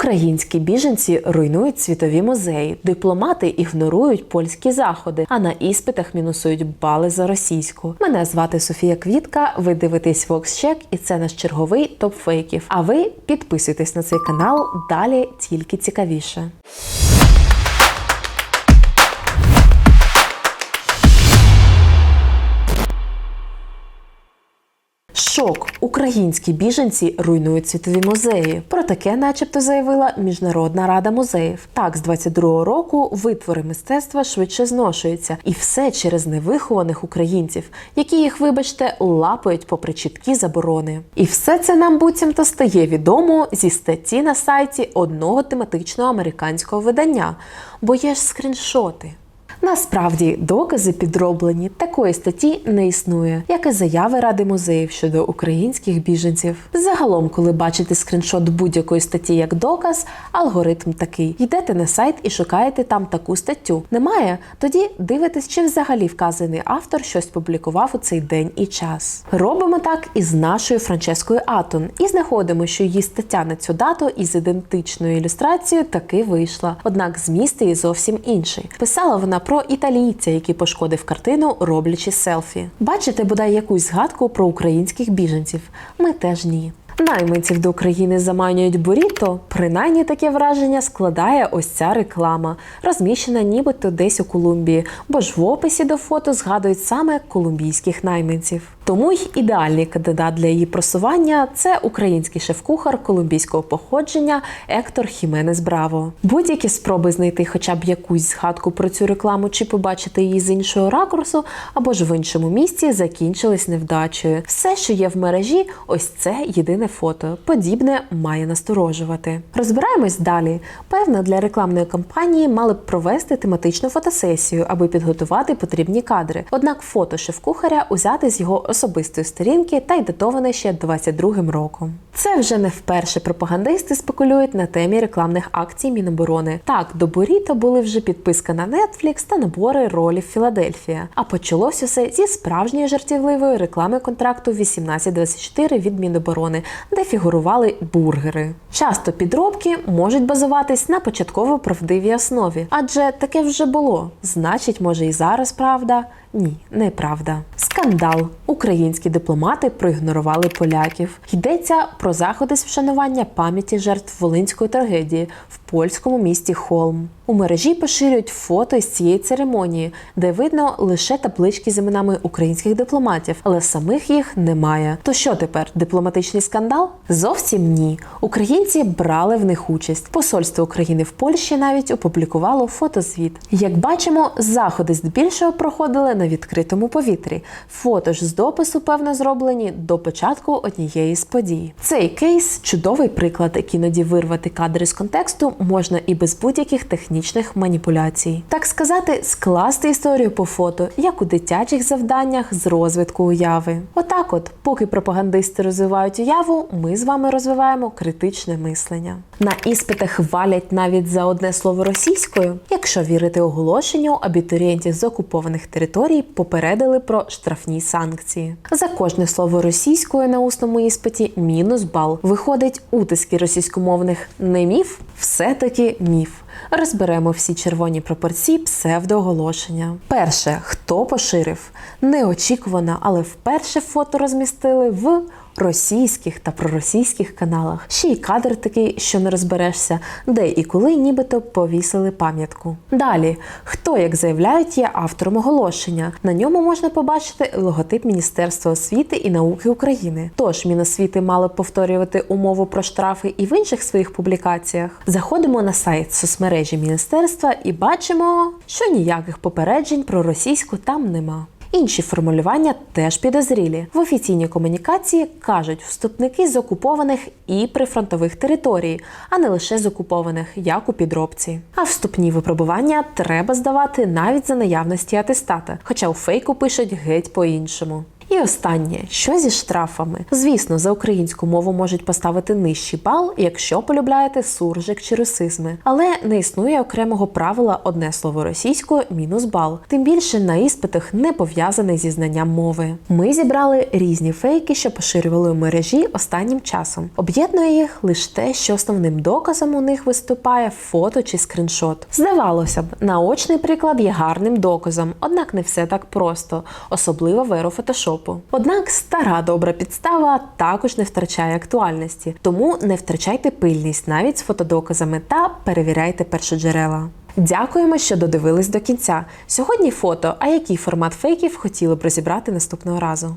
Українські біженці руйнують світові музеї, дипломати ігнорують польські заходи, а на іспитах мінусують бали за російську. Мене звати Софія Квітка. Ви дивитесь VoxCheck і це наш черговий топ фейків. А ви підписуйтесь на цей канал. Далі тільки цікавіше. Шок! Українські біженці руйнують світові музеї. Про таке, начебто, заявила Міжнародна рада музеїв. Так, з 22-го року витвори мистецтва швидше зношуються, і все через невихованих українців, які їх, вибачте, лапають попри чіткі заборони. І все це нам буцімто стає відомо зі статті на сайті одного тематичного американського видання, бо є ж скріншоти. Насправді докази підроблені такої статті не існує, як і заяви ради музеїв щодо українських біженців. Загалом, коли бачите скріншот будь-якої статті як доказ, алгоритм такий: йдете на сайт і шукаєте там таку статтю. Немає? Тоді дивитесь, чи взагалі вказаний автор щось публікував у цей день і час. Робимо так і з нашою Франческою Атон, і знаходимо, що її стаття на цю дату із ідентичною ілюстрацією таки вийшла. Однак зміст її зовсім інший. Писала вона про італійця, який пошкодив картину, роблячи селфі. Бачите, бодай якусь згадку про українських біженців. Ми теж ні. Найманців до України заманюють буріто. Принаймні таке враження складає ось ця реклама, розміщена нібито десь у Колумбії, бо ж в описі до фото згадують саме колумбійських найманців. Тому й ідеальний кандидат для її просування це український шеф-кухар колумбійського походження Ектор Хіменес Браво. Будь-які спроби знайти хоча б якусь згадку про цю рекламу чи побачити її з іншого ракурсу або ж в іншому місці закінчились невдачею. Все, що є в мережі, ось це єдине фото. Подібне має насторожувати. Розбираємось далі. Певно, для рекламної кампанії мали б провести тематичну фотосесію, аби підготувати потрібні кадри. Однак фото шеф-кухаря узяти з його особистої сторінки та й датоване ще 22-м роком. Це вже не вперше пропагандисти спекулюють на темі рекламних акцій Міноборони. Так, до Буріто були вже підписка на Netflix та набори ролів Філадельфія. А почалось усе зі справжньої жартівливої реклами контракту 1824 від Міноборони, де фігурували бургери. Часто підробки можуть базуватись на початково правдивій основі, адже таке вже було. Значить, може і зараз правда. Ні, неправда. Скандал. Українські дипломати проігнорували поляків. Йдеться про заходи з вшанування пам'яті жертв волинської трагедії в польському місті Холм. У мережі поширюють фото із цієї церемонії, де видно лише таблички з іменами українських дипломатів, але самих їх немає. То що тепер? Дипломатичний скандал? Зовсім ні. Українці брали в них участь. Посольство України в Польщі навіть опублікувало фотозвіт. Як бачимо, заходи здебільшого проходили на відкритому повітрі. Фото ж з допису, певно, зроблені до початку однієї з подій. Цей кейс чудовий приклад, як іноді вирвати кадри з контексту можна і без будь-яких технічних маніпуляцій. Так сказати, скласти історію по фото, як у дитячих завданнях з розвитку уяви. Отак, от, поки пропагандисти розвивають уяву, ми з вами розвиваємо критичне мислення. На іспитах валять навіть за одне слово російською. Якщо вірити оголошенню, абітурієнтів з окупованих територій попередили про штрафні санкції. За кожне слово російською на усному іспиті мінус бал. Виходить, утиски російськомовних не міф, все-таки міф. Розберемо всі червоні пропорції псевдооголошення. Перше, хто поширив? Неочікувано, але вперше фото розмістили в російських та проросійських каналах. Ще й кадр такий, що не розберешся, де і коли нібито повісили пам'ятку. Далі, хто, як заявляють, є автором оголошення. На ньому можна побачити логотип Міністерства освіти і науки України. Тож Міносвіти мало б повторювати умову про штрафи і в інших своїх публікаціях. Заходимо на сайт соцмережі міністерства і бачимо, що ніяких попереджень про російську там нема. Інші формулювання теж підозрілі. В офіційній комунікації кажуть вступники з окупованих і прифронтових територій, а не лише з окупованих, як у підробці. А вступні випробування треба здавати навіть за наявності атестата, хоча у фейку пишуть геть по-іншому. І останнє, що зі штрафами? Звісно, за українську мову можуть поставити нижчий бал, якщо полюбляєте суржик чи русизми. Але не існує окремого правила одне слово російською мінус бал. Тим більше на іспитах не пов'язаний зі знанням мови. Ми зібрали різні фейки, що поширювали у мережі останнім часом. Об'єднує їх лише те, що основним доказом у них виступає фото чи скріншот. Здавалося б, наочний приклад є гарним доказом, однак не все так просто, особливо в еру фотошопу. Однак стара добра підстава також не втрачає актуальності, тому не втрачайте пильність навіть з фотодоказами та перевіряйте першоджерела. Дякуємо, що додивились до кінця. Сьогодні фото, а який формат фейків хотіли б розібрати наступного разу.